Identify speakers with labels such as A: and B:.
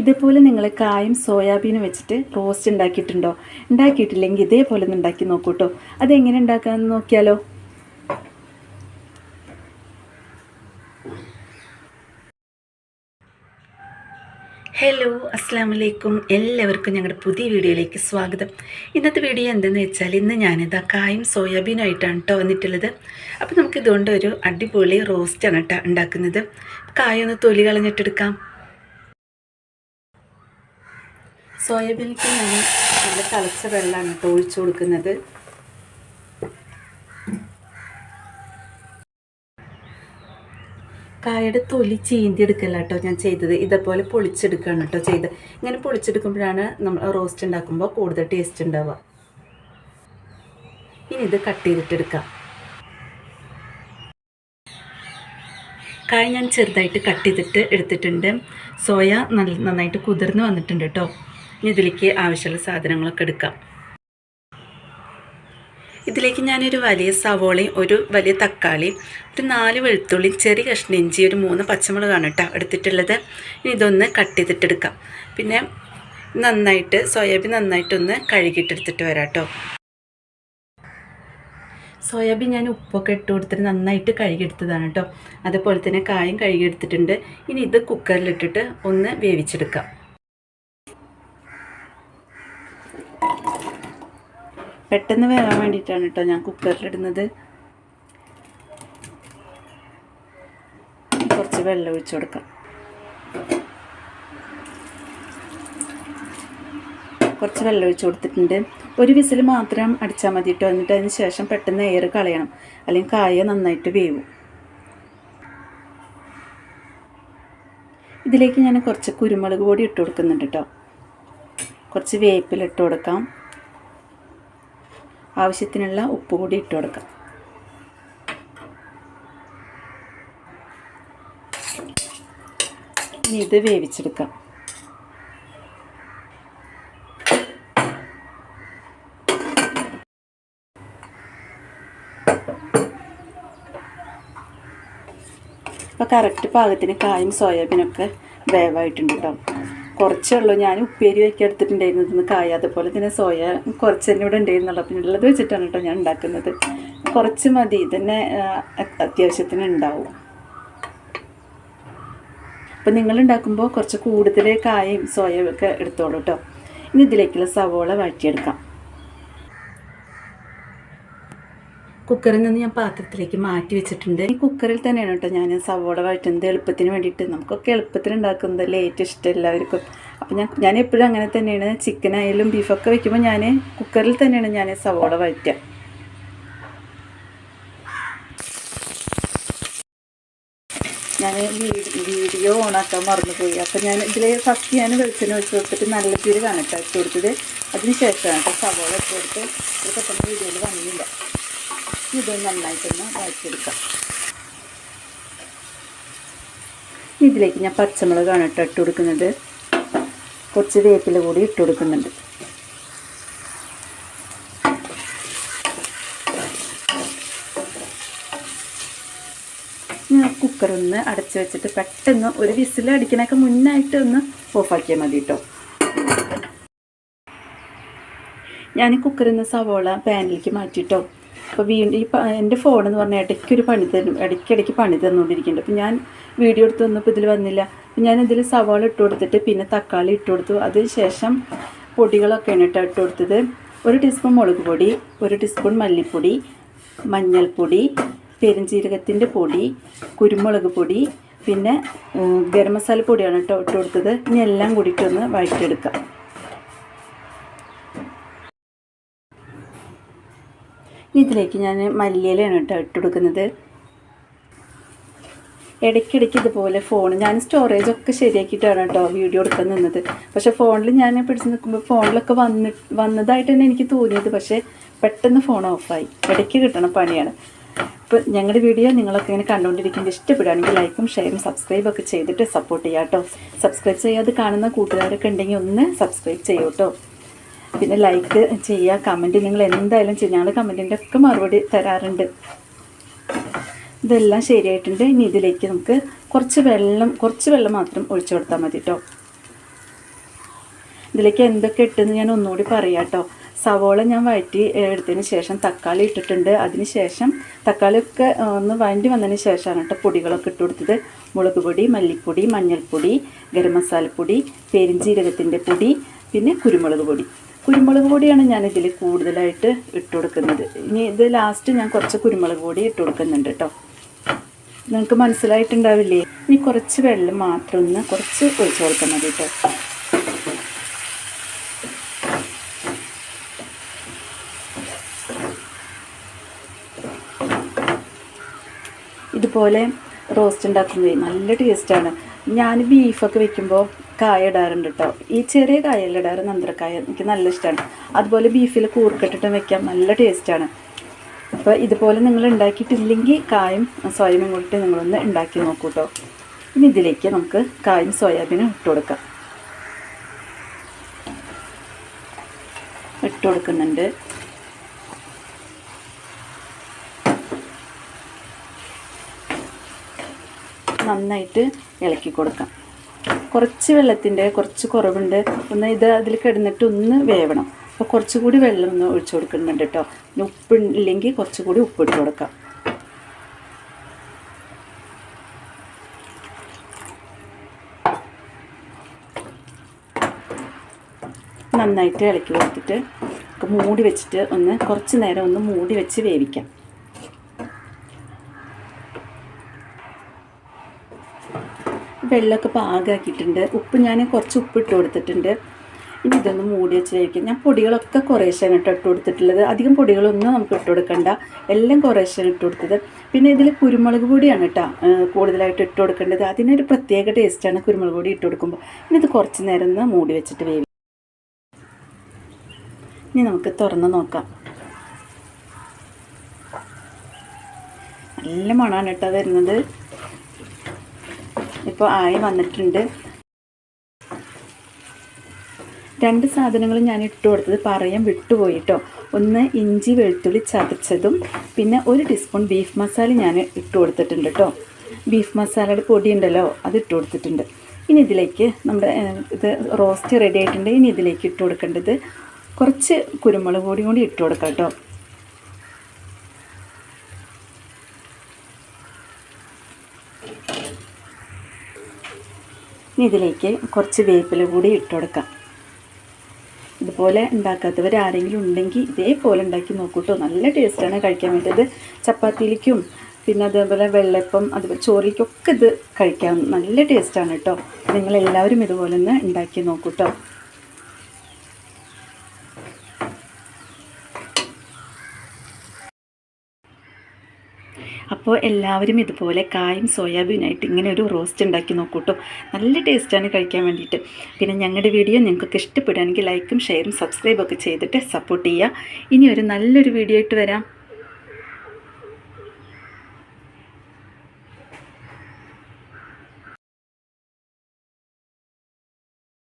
A: ഇതുപോലെ നിങ്ങൾ കായും സോയാബീനും വെച്ചിട്ട് റോസ്റ്റ് ഉണ്ടാക്കിയിട്ടുണ്ടോ? ഉണ്ടാക്കിയിട്ടില്ലെങ്കിൽ ഇതേപോലെ ഒന്ന് ഉണ്ടാക്കി നോക്കൂ കേട്ടോ അതെങ്ങനെ ഉണ്ടാക്കാമെന്ന് നോക്കിയാലോ? ഹലോ അസ്സാം വലൈക്കും എല്ലാവർക്കും ഞങ്ങളുടെ പുതിയ വീഡിയോയിലേക്ക് സ്വാഗതം. ഇന്നത്തെ വീഡിയോ എന്തെന്ന് വെച്ചാൽ ഇന്ന് ഞാനിതാ കായും സോയാബീനും ആയിട്ടാണ് കേട്ടോ വന്നിട്ടുള്ളത്. അപ്പോൾ നമുക്കിതുകൊണ്ട് ഒരു അടിപൊളി റോസ്റ്റാണ് കേട്ടോ ഉണ്ടാക്കുന്നത്. കായൊന്ന് തൊലി കളഞ്ഞിട്ടെടുക്കാം. സോയാബീനിക്ക് ഞാൻ നല്ല തിളച്ച വെള്ളമാണ് കേട്ടോ ഒഴിച്ചു കൊടുക്കുന്നത്. കായയുടെ തൊലി ചീന്തി എടുക്കല്ല കേട്ടോ ഞാൻ ചെയ്തത്. ഇതേപോലെ പൊളിച്ചെടുക്കുകയാണ് കേട്ടോ ചെയ്തത്. ഇങ്ങനെ പൊളിച്ചെടുക്കുമ്പോഴാണ് നമ്മൾ റോസ്റ്റ് ഉണ്ടാക്കുമ്പോൾ കൂടുതൽ ടേസ്റ്റ് ഉണ്ടാവുക. ഇനി ഇത് കട്ട് ചെയ്തിട്ടെടുക്കാം. കായ ഞാൻ ചെറുതായിട്ട് കട്ട് ചെയ്തിട്ട് എടുത്തിട്ടുണ്ട്. സോയ നല്ല നന്നായിട്ട് കുതിർന്ന് വന്നിട്ടുണ്ട് കേട്ടോ. ഇനി ഇതിലേക്ക് ആവശ്യമുള്ള സാധനങ്ങളൊക്കെ എടുക്കാം. ഇതിലേക്ക് ഞാനൊരു വലിയ സവോളയും ഒരു വലിയ തക്കാളിയും ഒരു നാല് വെളുത്തുള്ളി ചെറിയ കഷ്ണം ഇഞ്ചി ഒരു മൂന്ന് പച്ചമുളകാണ് കേട്ടോ എടുത്തിട്ടുള്ളത്. ഇനി ഇതൊന്ന് കട്ട് ചെയ്തിട്ടെടുക്കാം. പിന്നെ നന്നായിട്ട് സോയാബീൻ നന്നായിട്ടൊന്ന് കഴുകിയിട്ടെടുത്തിട്ട് വരാം കേട്ടോ. സോയാബീൻ ഞാൻ ഉപ്പൊക്കെ ഇട്ട് കൊടുത്തിട്ട് നന്നായിട്ട് കഴുകിയെടുത്തതാണ് കേട്ടോ. അതുപോലെ തന്നെ കായും കഴുകിയെടുത്തിട്ടുണ്ട്. ഇനി ഇത് കുക്കറിലിട്ടിട്ട് ഒന്ന് വേവിച്ചെടുക്കാം. പെട്ടെന്ന് വേവാൻ വേണ്ടിയിട്ടാണ് കേട്ടോ ഞാൻ കുക്കറിലിടുന്നത് കുറച്ച് വെള്ളം ഒഴിച്ചു കൊടുക്കാം. കുറച്ച് വെള്ളം ഒഴിച്ച് കൊടുത്തിട്ടുണ്ട്. ഒരു വിസിൽ മാത്രം അടിച്ചാൽ മതി കേട്ടോ എന്നിട്ട് അതിന് ശേഷം പെട്ടെന്ന് എയർ കളയണം. അല്ലെങ്കിൽ കായ നന്നായിട്ട് വേവും. ഇതിലേക്ക് ഞാൻ കുറച്ച് കുരുമുളക് പൊടി ഇട്ട് കൊടുക്കുന്നുണ്ട് കേട്ടോ കുറച്ച് വേപ്പിലിട്ട് കൊടുക്കാം. ആവശ്യത്തിനുള്ള ഉപ്പ് കൂടി ഇട്ട് കൊടുക്കാം. ഇനി ഇത് വേവിച്ചെടുക്കാം. അപ്പോൾ കറക്റ്റ് പാകത്തിന് കായും സോയാബീനൊക്കെ വേവായിട്ടുണ്ട് കേട്ടോ. കുറച്ചേ ഉള്ളൂ ഞാൻ ഉപ്പേരി വയ്ക്കി എടുത്തിട്ടുണ്ടായിരുന്നു ഇന്ന് കായ അതുപോലെ തന്നെ സോയ കുറച്ച് തന്നെ ഇവിടെ ഉണ്ടായിരുന്നുള്ളൂ. അപ്പം ഉള്ളത് വെച്ചിട്ടാണ് കേട്ടോ ഞാൻ ഉണ്ടാക്കുന്നത്. കുറച്ച് മതി ഇതന്നെ അത്യാവശ്യത്തിന് ഉണ്ടാവും. അപ്പം നിങ്ങൾ ഉണ്ടാക്കുമ്പോൾ കുറച്ച് കൂടുതൽ കായയും സോയയും ഒക്കെ എടുത്തോളൂ കേട്ടോ. ഇനി ഇതിലേക്കുള്ള സവോള വഴറ്റിയെടുക്കാം. കുക്കറിൽ നിന്ന് ഞാൻ പാത്രത്തിലേക്ക് മാറ്റി വെച്ചിട്ടുണ്ട്. ഈ കുക്കറിൽ തന്നെയാണ് കേട്ടോ ഞാൻ സവോള വഴറ്റുന്നത്. എളുപ്പത്തിന് വേണ്ടിയിട്ട് നമുക്കൊക്കെ എളുപ്പത്തിൽ ഉണ്ടാക്കുന്നതല്ലേ ഏറ്റവും ഇഷ്ടം എല്ലാവർക്കും. അപ്പം ഞാൻ ഞാൻ എപ്പോഴും അങ്ങനെ തന്നെയാണ്. ചിക്കനായാലും ബീഫൊക്കെ വെക്കുമ്പോൾ ഞാൻ കുക്കറിൽ തന്നെയാണ് ഞാൻ സവോള വഴറ്റുക. ഞാൻ വീഡിയോ ഓണാക്കാൻ മറന്നുപോയി. അപ്പം ഞാൻ ഇതിൽ ഫസ്റ്റ് ഞാൻ വെളിച്ചെണ്ണ വെച്ച് കൊടുത്തിട്ട് നല്ല കണക്ട് ആക്കി കൊടുത്തത്. അതിന് ശേഷമാണ് കേട്ടോ സവോള ഇട്ട് കൊടുത്ത്. പെട്ടെന്ന് വീഡിയോയിൽ വന്നില്ല. ഇത് നന്നായിട്ടൊന്ന് വഴറ്റിയെടുക്കാം. ഇതിലേക്ക് ഞാൻ പച്ചമുളകാണ് കേട്ടോ ഇട്ട് കൊടുക്കുന്നത്. കുറച്ച് വേപ്പില കൂടി ഇട്ട് കൊടുക്കുന്നുണ്ട്. ഞാൻ കുക്കറൊന്ന് അടച്ച് വെച്ചിട്ട് പെട്ടെന്ന് ഒരു വിസിൽ അടിക്കണൊക്കെ മുന്നായിട്ട് ഒന്ന് ഓഫാക്കിയാൽ മതി കേട്ടോ. ഞാൻ കുക്കറിൽ നിന്ന് സവോള പാനിലേക്ക് മാറ്റിയിട്ടോ അപ്പോൾ വീണ്ടും ഈ എന്റെ ഫോണെന്ന് പറഞ്ഞാൽ ഇടയ്ക്കൊരു പണി തരും ഇടയ്ക്കിടയ്ക്ക് പണി തന്നുകൊണ്ടിരിക്കുന്നുണ്ട് അപ്പോൾ ഞാൻ വീഡിയോ എടുത്ത് വന്നപ്പോൾ ഇതിൽ വന്നില്ല. ഞാൻ ഇതിൽ സവാള ഇട്ട് കൊടുത്തിട്ട് പിന്നെ തക്കാളി ഇട്ട് കൊടുത്തു. അതിന് ശേഷം പൊടികളൊക്കെയാണ് ഇട്ട് ഇട്ട് കൊടുത്തത്. ഒരു ടീസ്പൂൺ മുളക് പൊടി ഒരു ടീസ്പൂൺ മല്ലിപ്പൊടി മഞ്ഞൾപ്പൊടി പെരുംജീരകത്തിന്റെ പൊടി കുരുമുളക് പൊടി പിന്നെ ഗരം മസാല പൊടിയാണ് കേട്ടോ ഇട്ട് കൊടുത്തത്. ഇനി എല്ലാം കൂടിയിട്ടൊന്ന് വഴറ്റിയെടുക്കാം. ഇതിലേക്ക് ഞാൻ മല്ലിയിലാണ് കേട്ടോ ഇട്ട് കൊടുക്കുന്നത്. ഇടയ്ക്കിടയ്ക്ക് ഇതുപോലെ ഫോൺ ഞാൻ സ്റ്റോറേജ് ഒക്കെ ശരിയാക്കിയിട്ടാണ് കേട്ടോ വീഡിയോ എടുക്കാൻ നിന്നത്. പക്ഷെ ഫോണിൽ ഞാൻ പിടിച്ച് നിൽക്കുമ്പോൾ ഫോണിലൊക്കെ വന്ന് വന്നതായിട്ട് തന്നെ എനിക്ക് തോന്നിയത്. പക്ഷേ പെട്ടെന്ന് ഫോൺ ഓഫായി ഇടയ്ക്ക് കിട്ടണ പണിയാണ്. അപ്പോൾ ഞങ്ങളുടെ വീഡിയോ നിങ്ങളൊക്കെ ഇങ്ങനെ കണ്ടുകൊണ്ടിരിക്കുന്നത് ഇഷ്ടപ്പെടുകയാണെങ്കിൽ ലൈക്കും ഷെയറും സബ്സ്ക്രൈബ് ഒക്കെ ചെയ്തിട്ട് സപ്പോർട്ട് ചെയ്യാം കേട്ടോ സബ്സ്ക്രൈബ് ചെയ്യാതെ കാണുന്ന കൂട്ടുകാരൊക്കെ ഉണ്ടെങ്കിൽ ഒന്ന് സബ്സ്ക്രൈബ് ചെയ്യൂ കേട്ടോ പിന്നെ ലൈക്ക് ചെയ്യുക കമന്റ് നിങ്ങൾ എന്തായാലും ചെയ്യുക ഞങ്ങൾ കമന്റിന്റെ ഒക്കെ മറുപടി തരാറുണ്ട്. ഇതെല്ലാം ശരിയായിട്ടുണ്ട്. ഇനി ഇതിലേക്ക് നമുക്ക് കുറച്ച് വെള്ളം കുറച്ച് വെള്ളം മാത്രം ഒഴിച്ചു കൊടുത്താൽ മതി കേട്ടോ ഇതിലേക്ക് എന്തൊക്കെ ഇട്ടെന്ന് ഞാൻ ഒന്നുകൂടി പറയാം കേട്ടോ സവോള ഞാൻ വഴറ്റി എടുത്തതിന് ശേഷം തക്കാളി ഇട്ടിട്ടുണ്ട്. അതിന് ശേഷം തക്കാളിയൊക്കെ ഒന്ന് വഴണ്ടി വന്നതിന് ശേഷമാണ് കേട്ടോ പൊടികളൊക്കെ ഇട്ട് കൊടുത്തത്. മുളക് പൊടി മല്ലിപ്പൊടി മഞ്ഞൾപ്പൊടി ഗരം മസാലപ്പൊടി പെരിഞ്ജീരകത്തിന്റെ പൊടി പിന്നെ കുരുമുളക് പൊടി. കുരുമുളക് പൊടിയാണ് ഞാൻ ഇതിൽ കൂടുതലായിട്ട് ഇട്ട് കൊടുക്കുന്നത് ഇനി ഇത് ലാസ്റ്റ് ഞാൻ കുറച്ച് കുരുമുളക് പൊടി ഇട്ട് കൊടുക്കുന്നുണ്ട് കേട്ടോ നിങ്ങൾക്ക് മനസ്സിലായിട്ടുണ്ടാവില്ലേ? ഇനി കുറച്ച് വെള്ളം മാത്രം ഒന്ന് കുറച്ച് ഒഴിച്ചു കൊടുക്കാൻ മതി കേട്ടോ ഇതുപോലെ റോസ്റ്റ് ഉണ്ടാക്കുമ്പോൾ നല്ല ടേസ്റ്റാണ് ഞാൻ ബീഫൊക്കെ വെക്കുമ്പോൾ കായ ഇടാറുണ്ട് കേട്ടോ ഈ ചെറിയ കായല്ല ഇടാറ് നന്ത്രക്കായ എനിക്ക് നല്ല ഇഷ്ടമാണ് അതുപോലെ ബീഫിൽ കൂർക്കിട്ടിട്ട് വെക്കാം നല്ല ടേസ്റ്റാണ് അപ്പോൾ ഇതുപോലെ നിങ്ങൾ ഉണ്ടാക്കിയിട്ടില്ലെങ്കിൽ കായും സോയാബീൻ കൂടിയിട്ട് നിങ്ങളൊന്ന് ഉണ്ടാക്കി നോക്കൂ കേട്ടോ ഇനി ഇതിലേക്ക് നമുക്ക് കായും സോയാബീനും ഇട്ട് കൊടുക്കാം. ഇട്ട് കൊടുക്കുന്നുണ്ട്. നന്നായിട്ട് ഇളക്കി കൊടുക്കാം. കുറച്ച് വെള്ളത്തിന്റെ കുറച്ച് കുറവുണ്ട്. ഒന്ന് ഇത് അതിൽ കിടന്നിട്ട് ഒന്ന് വേവണം. അപ്പോൾ കുറച്ചുകൂടി വെള്ളം ഒന്ന് ഒഴിച്ചു കൊടുക്കുന്നുണ്ട് കേട്ടോ. ഉപ്പ് ഇല്ലെങ്കിൽ കുറച്ചുകൂടി ഉപ്പ് ഇട്ട് കൊടുക്കാം. നന്നായിട്ട് ഇളക്കി കൊടുത്തിട്ട് മൂടി വെച്ചിട്ട് ഒന്ന് കുറച്ച് നേരം ഒന്ന് മൂടി വെച്ച് വേവിക്കാം. വെള്ളമൊക്കെ പാകാക്കിയിട്ടുണ്ട്. ഉപ്പ് ഞാൻ കുറച്ച് ഉപ്പ് ഇട്ട് കൊടുത്തിട്ടുണ്ട്. ഇനി ഇതൊന്ന് മൂടി വെച്ച് കഴിക്കാം ഞാൻ പൊടികളൊക്കെ കുറേശ്ശാണ് കേട്ടോ ഇട്ട് കൊടുത്തിട്ടുള്ളത്. അധികം പൊടികളൊന്നും നമുക്ക് ഇട്ട് കൊടുക്കണ്ട. എല്ലാം കുറേശ്ശാണ് ഇട്ട് കൊടുത്തത്. പിന്നെ ഇതിൽ കുരുമുളക് പൊടിയാണ് കേട്ടോ കൂടുതലായിട്ട് ഇട്ട് കൊടുക്കേണ്ടത്. അതിനൊരു പ്രത്യേക ടേസ്റ്റാണ് കുരുമുളക് പൊടി ഇട്ട് കൊടുക്കുമ്പോൾ. ഇനി ഇത് കുറച്ച് നേരം ഒന്ന് മൂടി വെച്ചിട്ട് വേവി ഇനി നമുക്ക് തുറന്ന് നോക്കാം. നല്ല മണമാണ് കേട്ടോ വരുന്നത്. ഇപ്പോൾ ആയി വന്നിട്ടുണ്ട്. രണ്ട് സാധനങ്ങളും ഞാൻ ഇട്ട് കൊടുത്തത് പറയാൻ വിട്ടുപോയി കേട്ടോ ഒന്ന് ഇഞ്ചി വെളുത്തുള്ളി ചതച്ചതും പിന്നെ ഒരു ടീസ്പൂൺ ബീഫ് മസാല ഞാൻ ഇട്ട് കൊടുത്തിട്ടുണ്ട് കേട്ടോ ബീഫ് മസാലയുടെ പൊടി ഉണ്ടല്ലോ അത് ഇട്ട് കൊടുത്തിട്ടുണ്ട്. ഇനി ഇതിലേക്ക് നമ്മുടെ ഇത് റോസ്റ്റ് റെഡി ആയിട്ടുണ്ട്. ഇനി ഇതിലേക്ക് ഇട്ട് കൊടുക്കേണ്ടത് കുറച്ച് കുരുമുളക് പൊടി കൂടി ഇട്ട് കൊടുക്കാം കേട്ടോ ഇനി ഇതിലേക്ക് കുറച്ച് വേപ്പില കൂടി ഇട്ട് കൊടുക്കാം. ഇതുപോലെ ഉണ്ടാക്കാത്തവർ ആരെങ്കിലും ഉണ്ടെങ്കിൽ ഇതേപോലെ ഉണ്ടാക്കി നോക്കൂട്ടോ. നല്ല ടേസ്റ്റാണ് കഴിക്കാൻ വേണ്ടിയത് ചപ്പാത്തിയിലേക്കും പിന്നെ അതേപോലെ വെള്ളപ്പം അതുപോലെ ചോറിലേക്കൊക്കെ ഇത് കഴിക്കാം നല്ല ടേസ്റ്റാണ് കേട്ടോ നിങ്ങളെല്ലാവരും ഇതുപോലെ ഒന്ന് ഉണ്ടാക്കി നോക്കൂട്ടോ. അപ്പോൾ എല്ലാവരും ഇതുപോലെ കായും സോയാബീനായിട്ട് ഇങ്ങനെ ഒരു റോസ്റ്റ് ഉണ്ടാക്കി നോക്കൂട്ടോ നല്ല ടേസ്റ്റാണ് കഴിക്കാൻ വേണ്ടിയിട്ട്. പിന്നെ ഞങ്ങളുടെ വീഡിയോ നിങ്ങൾക്ക് ഇഷ്ടപ്പെടുകയാണെങ്കിൽ ലൈക്കും ഷെയറും സബ്സ്ക്രൈബൊക്കെ ചെയ്തിട്ട് സപ്പോർട്ട് ചെയ്യുക. ഇനി ഒരു നല്ലൊരു വീഡിയോ ആയിട്ട് വരാം.